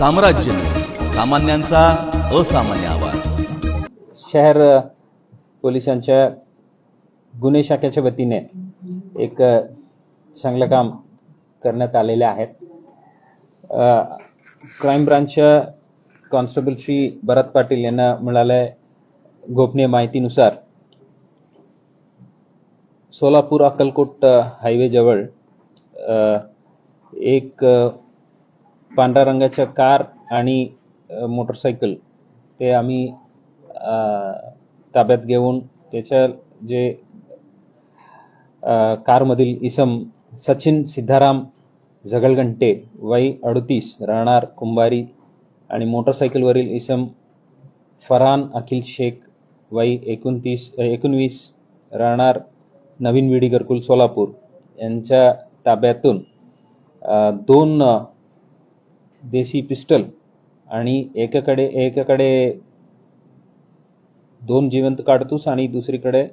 साम्राज्य. सामान्यांचा असामान्य आवाज. शहर पोलिसांच्या गुन्हे शाखेच्या वतीने एक चांगलं काम करण्यात आलेले आहेत. क्राईम ब्रांचच्या कॉन्स्टेबल श्री भरत पाटील यांना मिळाल्या गोपनीय माहितीनुसार. सोलापूर अक्कलकोट हायवेजवळ एक पांढऱ्या रंगाच्या कार आणि मोटरसायकल ते आम्ही ताब्यात घेऊन त्याच्या जे कारमधील इसम सचिन सिद्धाराम झगलघंटे वय अडतीस राहणार कुंभारी आणि मोटरसायकलवरील इसम फरहान अखिल शेख वय एकोणतीस एकोणवीस राहणार नवीन विडी घरकुल सोलापूर यांच्या ताब्यातून दोन देसी पिस्टल आणि एकाकडे एकाकडे दोन जिवंत काडतूस आणि दुसरीकडे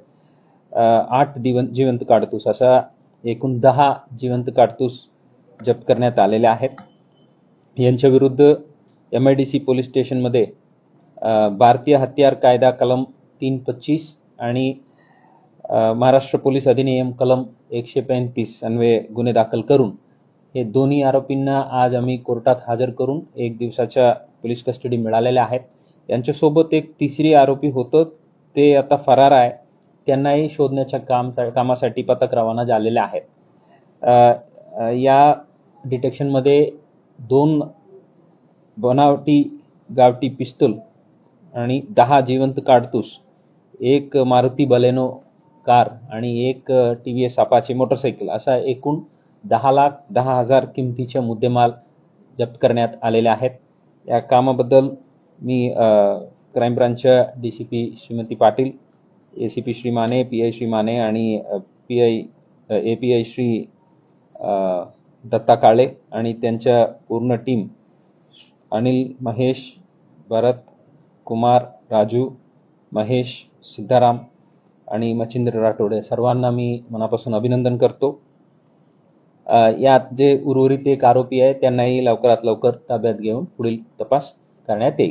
आठ दिवंत जिवंत काडतूस. अशा एकूण दहा जिवंत काडतूस जप्त करण्यात आलेल्या आहेत. यांच्या विरुद्ध M I D C police स्टेशनमध्ये भारतीय हत्यार कायदा कलम तीन पच्चीस आणि महाराष्ट्र पोलीस अधिनियम कलम एकशे पैंतीस अन्वये गुन्हे दाखल करून हे दोन्ही आरोपींना आज आम्ही कोर्टात हजर करून एक दिवसाच्या पोलीस कस्टडी मिळालेल्या आहेत. यांच्यासोबत एक तिसरी आरोपी होतं ते आता फरार आहे. त्यांनाही शोधण्याच्या काम कामासाठी पथक रवाना झालेले आहेत. या डिटेक्शनमध्ये दोन बनावटी गावठी पिस्तूल आणि दहा जिवंत काडतूस एक मारुती बलेनो कार आणि एक T V S Apache motorcycle असा एकूण दहा लाख दहा हजार किमतीच्या मुद्देमाल जप्त करण्यात आलेले आहेत. या कामाबद्दल मी crime ब्रांचच्या D C P Shrimati Patil A C P Shri Mane P I Shri Mane आणि P I A P I Shri Datta Kale आणि त्यांच्या पूर्ण टीम अनिल महेश भरत कुमार राजू महेश सिद्धाराम आणि मच्छिंद्र राठोडे. सर्वांना मी मनापासून अभिनंदन करतो. यात जे उर्वरित एक आरोपी आहे त्यांनाही लवकरात लवकर ताब्यात घेऊन पुढील तपास करण्यात येईल.